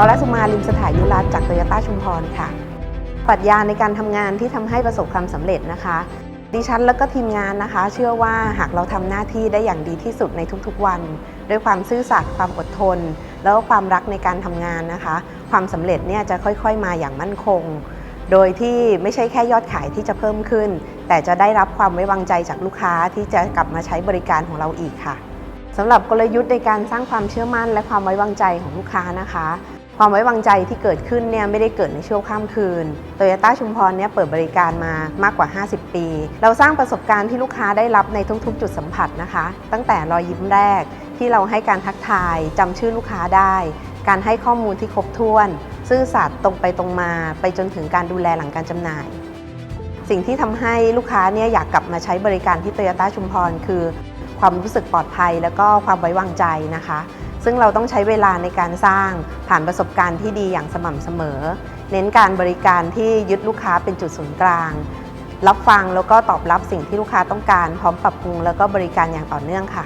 อรสุมาลิมสถายุรัตจากโตโยต้าชุมพรค่ะปรัชญาในการทำงานที่ทำให้ประสบความสำเร็จนะคะ ดิฉันแล้วก็ทีมงานนะคะ เชื่อว่าหากเราทำหน้าที่ได้อย่างดีที่สุดในทุกๆวัน ด้วยความซื่อสัตย์ความอดทน แล้วก็ความรักในการทำงานนะคะ ความสำเร็จเนี่ยจะค่อยๆมาอย่างมั่นคง โดยที่ไม่ใช่แค่ยอดขายที่จะเพิ่มขึ้น แต่จะได้รับความไว้วางใจจากลูกค้าที่จะกลับมาใช้บริการของเราอีกค่ะสำหรับกลยุทธ์ในการสร้างความเชื่อมั่นและความไว้วางใจของลูกค้านะคะ ความไว้วางใจที่เกิดขึ้นเนี่ยไม่ได้เกิดในช่วงข้ามคืนโตโยต้าชุมพรเนี่ยเปิดบริการมามากกว่า 50 ปี เราสร้างประสบการณ์ที่ลูกค้าได้รับในทุกๆ จุดสัมผัสนะคะ ตั้งแต่รอยยิ้มแรกที่เราให้การทักทายจำชื่อลูกค้าได้ การให้ข้อมูลที่ครบถ้วน ซื่อสัตย์ตรงไปตรงมา ไปจนถึงการดูแลหลังการจำหน่าย สิ่งที่ทำให้ลูกค้าเนี่ยอยากกลับมาใช้บริการที่โตโยต้าชุมพรคือ ความรู้สึกปลอดภัย แล้วก็ความไว้วางใจนะคะ ซึ่งเราต้องใช้เวลาในการสร้างผ่านประสบการณ์ที่ดีอย่างสม่ำเสมอ เน้นการบริการที่ยึดลูกค้าเป็นจุดศูนย์กลาง รับฟังแล้วก็ตอบรับสิ่งที่ลูกค้าต้องการ พร้อมปรับปรุงแล้วก็บริการอย่างต่อเนื่องค่ะ